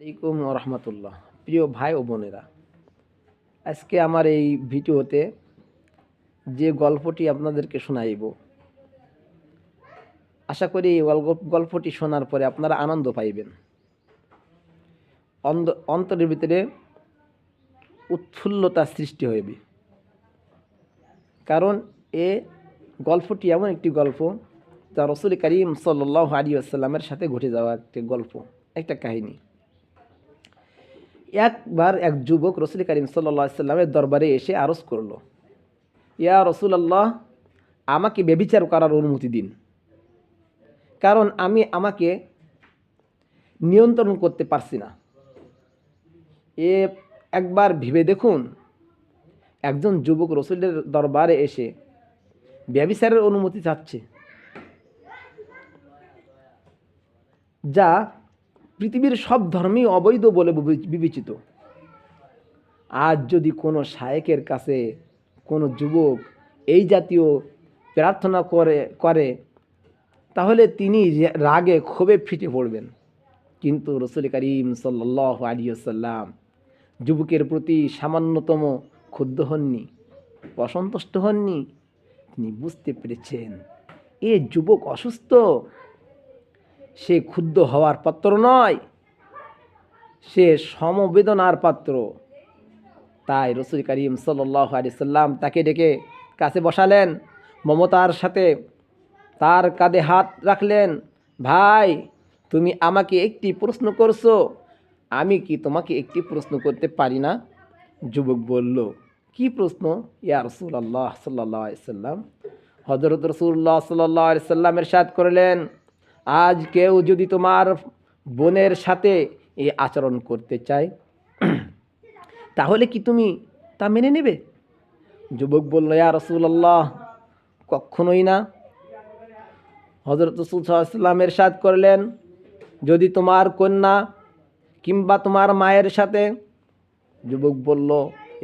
রহমতুল্লাহ প্রিয় ভাই ও বোনেরা, আজকে আমার এই ভিডিওতে যে গল্পটি আপনাদেরকে শোনাইব, আশা করি এই গল্পটি শোনার পরে আপনারা আনন্দ পাইবেন। অন্তরের ভিতরে উৎফুল্লতা সৃষ্টি হইবে। কারণ এ গল্পটি এমন একটি গল্প যা রসুল করিম সাল্লাহ আলী আসাল্লামের সাথে ঘটে যাওয়া একটি গল্প, একটা কাহিনী। একবার এক যুবক রসুল করিম সাল্লা সাল্লামের দরবারে এসে আরজ করল। ইয়া রসুল আল্লাহ আমাকে বেবিচার করার অনুমতি দিন। কারণ আমি আমাকে নিয়ন্ত্রণ করতে পারছি না। এ একবার ভেবে দেখুন, একজন যুবক রসুলের দরবারে এসে ব্যবিচারের অনুমতি চাচ্ছে। যা পৃথিবীর সব ধর্মই অবৈধ বলে বিবে- বিবেচিত। আজ যদি কোনো শায়েকের কাছে কোনো যুবক এই জাতীয় প্রার্থনা করে করে, তাহলে তিনি রাগে ক্ষোভে ফিটে পড়বেন। কিন্তু রসুল করিম সাল্লাহ আলিয়াল্লাম যুবকের প্রতি সামান্যতম ক্ষুব্ধ হননি, অসন্তুষ্ট হননি। তিনি বুঝতে পেরেছেন, এ যুবক অসুস্থ সে ক্ষুব্ধ হওয়ার পাত্র নয়। সে সমবেদনার পাত্র। তাই রসুল করিম সাল্লাহ আলি সাল্লাম তাকে ডেকে কাছে বসালেন, মমতার সাথে তার কাঁধে হাত রাখলেন, ভাই, তুমি আমাকে একটি প্রশ্ন করছ। আমি কি তোমাকে একটি প্রশ্ন করতে পারি না? যুবক বলল, কি প্রশ্ন? ইয়া রসুল আল্লাহ সাল্লাহ সাল্লাম। হজরত রসুল্লাহ সাল্লাহ সাল্লামের সাথ করলেন আজ কেউ যদি তোমার বোনের সাথে এই আচরণ করতে চায়, তাহলে কি তুমি তা মেনে নেবে? যুবক বলল, ইয়া রসুল্লাহ কখনোই না। হজরত রসুল সাল্লামের সাথ করলেন, যদি তোমার কন্যা কিংবা তোমার মায়ের সাথে, যুবক বলল,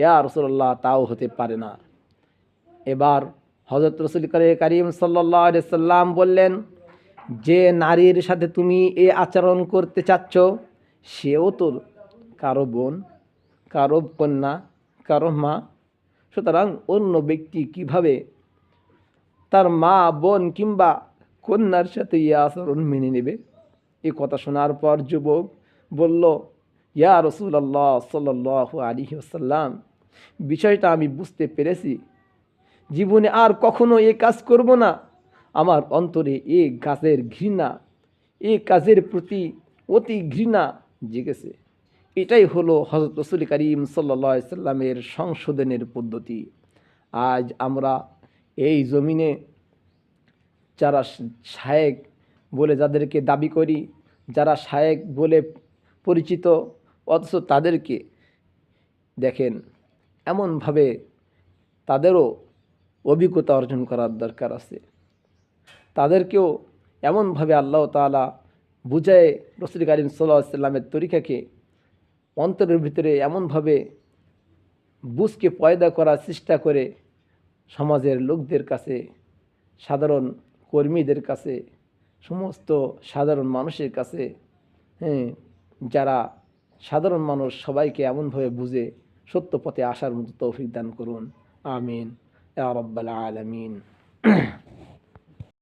ইয়া রসুল্লাহ তাও হতে পারে না। এবার হজরত রসুল করে করিম সাল্লাহ সাল্লাম বললেন যে নারীর সাথে তুমি এ আচরণ করতে চাচ্ছ, সেও তো কারও বোন, কারও কন্যা, কারও মা। সুতরাং অন্য ব্যক্তি কীভাবে তার মা, বোন কিংবা কন্যার সাথে ইয়ে আচরণ মেনে নেবে? এ কথা শোনার পর যুবক বলল, ইয়া রসুল আল্লাহ সাল্লাহ আলী আসাল্লাম বিষয়টা আমি বুঝতে পেরেছি। জীবনে আর কখনো এ কাজ করব না। আমার অন্তরে এ গাছের ঘৃণা, এ কাজের প্রতি অতি ঘৃণা জেগেছে। এটাই হলো হজরত রসুল করিম সাল্লা সাল্লামের সংশোধনের পদ্ধতি। আজ আমরা এই জমিনে যারা শায়েক বলে যাদেরকে দাবি করি, যারা শায়েক বলে পরিচিত, অথচ তাদেরকে দেখেন, এমনভাবে তাদেরও অভিজ্ঞতা অর্জন করার দরকার আছে। তাদেরকেও এমনভাবে আল্লাহ তাআলা বুঝায় রসুল করিম সাল্লাহ সাল্লামের তরিকাকে অন্তরের ভিতরে এমনভাবে বুঝকে পয়দা করার চেষ্টা করে সমাজের লোকদের কাছে, সাধারণ কর্মীদের কাছে, সমস্ত সাধারণ মানুষের কাছে হ্যাঁ যারা সাধারণ মানুষ সবাইকে এমনভাবে বুঝে সত্য পথে আসার মতো তৌফিক দান করুন। আমিন। রাব্বাল আলামিন।